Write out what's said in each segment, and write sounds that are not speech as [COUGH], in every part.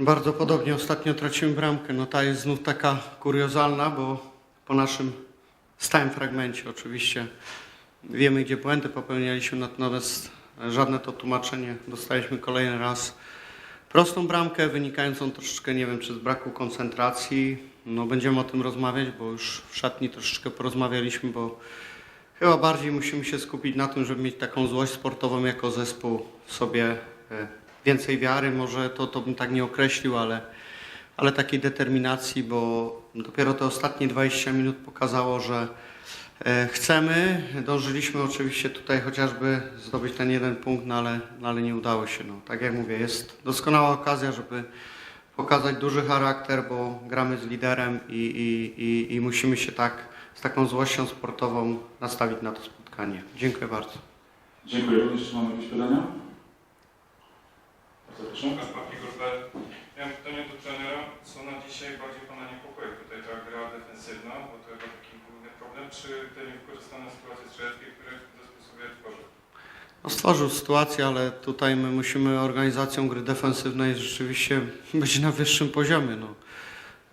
Bardzo podobnie ostatnio traciłem bramkę. No ta jest znów taka kuriozalna, bo po naszym stałym fragmencie oczywiście wiemy, gdzie błędy popełnialiśmy, natomiast żadne to tłumaczenie dostaliśmy kolejny raz. Prostą bramkę wynikającą troszeczkę, nie wiem, czy z braku koncentracji. No będziemy o tym rozmawiać, bo już w szatni troszeczkę porozmawialiśmy, bo chyba bardziej musimy się skupić na tym, żeby mieć taką złość sportową jako zespół w sobie. e, Więcej wiary, może to, to bym tak nie określił, ale, ale takiej determinacji, bo dopiero te ostatnie 20 minut pokazało, że chcemy. Dążyliśmy oczywiście tutaj chociażby zdobyć ten jeden punkt, no ale, no ale nie udało się. No, tak jak mówię, jest doskonała okazja, żeby pokazać duży charakter, bo gramy z liderem i, i, i, i musimy się tak z taką złością sportową nastawić na to spotkanie. Dziękuję bardzo. Dziękuję. Czy mamy jakieś pytania? Bardzo proszę. Papigor.pl. Miałem pytanie do trenera, co na dzisiaj bardziej Pana niepokoi? Gra defensywna, bo to chyba taki główny problem, czy te niewykorzystane sytuacje strzeleckie, które zespół sobie tworzy? No stworzył sytuację, ale tutaj my musimy organizacją gry defensywnej rzeczywiście [LAUGHS] być na wyższym poziomie. No.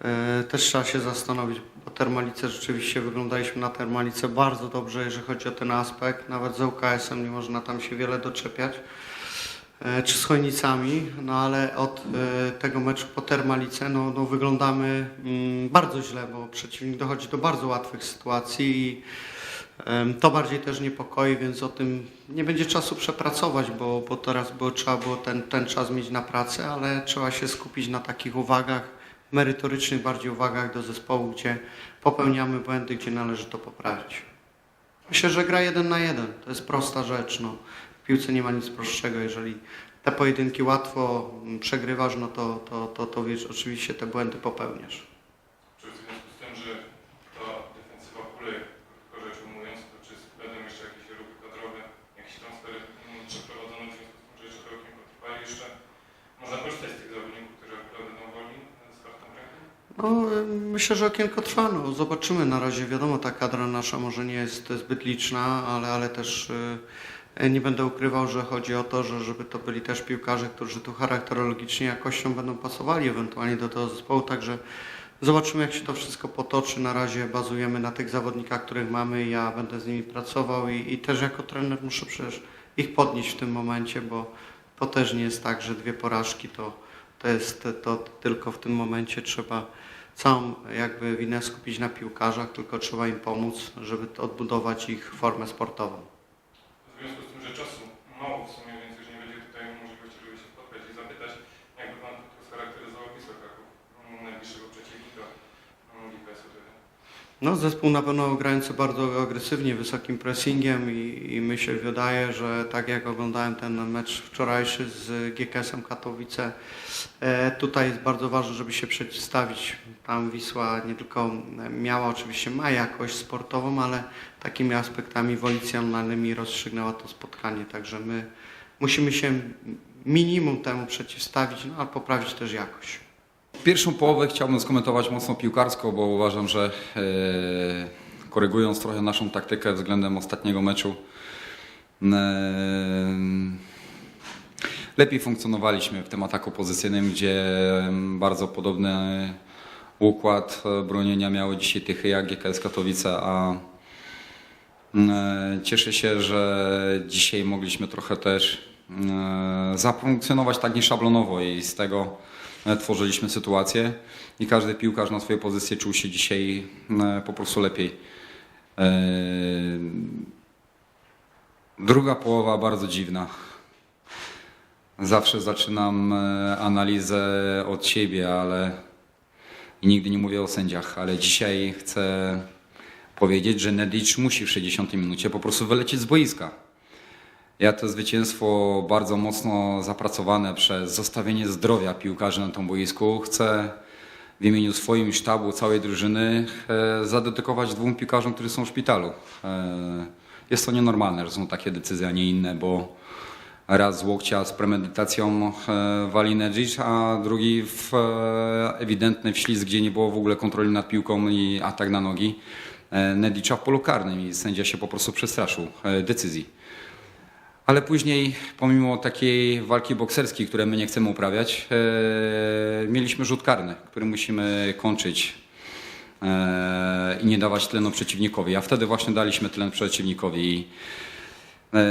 E, też trzeba się zastanowić, bo Termalice rzeczywiście wyglądaliśmy na Termalice bardzo dobrze, jeżeli chodzi o ten aspekt. Nawet z UKS-em nie można tam się wiele doczepiać. E, czy z Chojnicami, no ale od e, tego meczu po Termalice no, no wyglądamy mm, bardzo źle, bo przeciwnik dochodzi do bardzo łatwych sytuacji i To bardziej też niepokoi, więc o tym nie będzie czasu przepracować, bo, bo teraz było, trzeba było ten, ten czas mieć na pracę, ale trzeba się skupić na takich uwagach merytorycznych, bardziej uwagach do zespołu, gdzie popełniamy błędy, gdzie należy to poprawić. Myślę, że gra jeden na jeden. To jest prosta rzecz. No. W piłce nie ma nic prostszego. Jeżeli te pojedynki łatwo przegrywasz, no to, to, to, to wiesz, oczywiście te błędy popełniasz. Czy w związku z tym, że ta defensywa kuleje, krótko rzecz ujmując, to czy będą jeszcze jakieś ruchy kadrowe, jakieś transfery przeprowadzone w związku z tym, że jeszcze te okienko trwa i jeszcze można korzystać z tych zawodników, którzy akurat będą wolni z kartą w ręku? No, myślę, że okienko trwa. No, zobaczymy na razie. Wiadomo, ta kadra nasza może nie jest zbyt liczna, ale, ale też y, nie będę ukrywał, że chodzi o to, że żeby to byli też piłkarze, którzy tu charakterologicznie jakością będą pasowali ewentualnie do tego zespołu. Także zobaczymy, jak się to wszystko potoczy. Na razie bazujemy na tych zawodnikach, których mamy. Ja będę z nimi pracował i, i też jako trener muszę przecież ich podnieść w tym momencie, bo to też nie jest tak, że dwie porażki to, to jest to tylko w tym momencie trzeba całą jakby winę skupić na piłkarzach, tylko trzeba im pomóc, żeby odbudować ich formę sportową. W związku z tym, że czasu mało w sumie, więc już nie będzie tutaj możliwości, żeby się spotkać i zapytać, jakby Pan tylko scharakteryzował Wisłę Kraków, mm, najbliższego przeciwnika mm, GKS-u wtedy. No, zespół na pewno grający bardzo agresywnie, wysokim pressingiem i, i mi się wydaje, że tak jak oglądałem ten mecz wczorajszy z GKS-em Katowice, e, tutaj jest bardzo ważne, żeby się przeciwstawić. Tam Wisła nie tylko miała, oczywiście ma jakość sportową, ale takimi aspektami wolicjonalnymi rozstrzygnęła to spotkanie. Także my musimy się minimum temu przeciwstawić, no, a poprawić też jakość. Pierwszą połowę chciałbym skomentować mocno piłkarsko, bo uważam, że e, korygując trochę naszą taktykę względem ostatniego meczu, e, lepiej funkcjonowaliśmy w tym ataku pozycyjnym, gdzie bardzo podobny układ e, bronienia miały dzisiaj Tychy jak GKS Katowice, a cieszę się, że dzisiaj mogliśmy trochę też zafunkcjonować tak nieszablonowo i z tego e, tworzyliśmy sytuację i każdy piłkarz na swojej pozycji czuł się dzisiaj e, po prostu lepiej. E, Druga połowa bardzo dziwna. Zawsze zaczynam e, analizę od siebie, ale i nigdy nie mówię o sędziach, ale dzisiaj chcę powiedzieć, że Nedic musi w 60 minucie po prostu wylecieć z boiska. Ja to zwycięstwo bardzo mocno zapracowane przez zostawienie zdrowia piłkarzy na tym boisku chcę w imieniu swoim sztabu, całej drużyny e, zadedykować dwóm piłkarzom, którzy są w szpitalu. E, jest to nienormalne, że są takie decyzje, a nie inne, bo raz z łokcia z premedytacją e, wali Nedzic, a drugi w e, ewidentny wślizg, gdzie nie było w ogóle kontroli nad piłką i atak na nogi e, Nedicza w polu karnym i sędzia się po prostu przestraszył decyzji. Ale później, pomimo takiej walki bokserskiej, której my nie chcemy uprawiać, e, mieliśmy rzut karny, który musimy kończyć e, i nie dawać tlenu przeciwnikowi. A wtedy właśnie daliśmy tlen przeciwnikowi. I, e,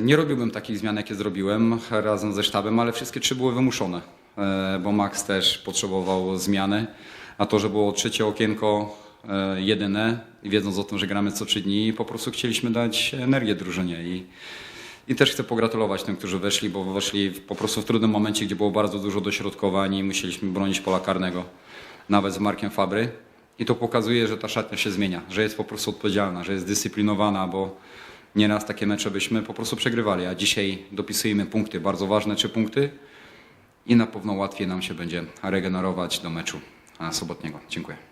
nie robiłbym takich zmian, jakie zrobiłem razem ze sztabem, ale wszystkie trzy były wymuszone, e, bo Max też potrzebował zmiany. A to, że było trzecie okienko, e, jedyne, wiedząc o tym, że gramy co trzy dni, po prostu chcieliśmy dać energię drużynie. I, i też chcę pogratulować tym, którzy weszli, bo weszli po prostu w trudnym momencie, gdzie było bardzo dużo dośrodkowań i musieliśmy bronić pola karnego, nawet z Markiem Fabry. I to pokazuje, że ta szatnia się zmienia, że jest po prostu odpowiedzialna, że jest dyscyplinowana, bo nieraz takie mecze byśmy po prostu przegrywali, a dzisiaj dopisujemy punkty, bardzo ważne trzy punkty i na pewno łatwiej nam się będzie regenerować do meczu sobotniego. Dziękuję.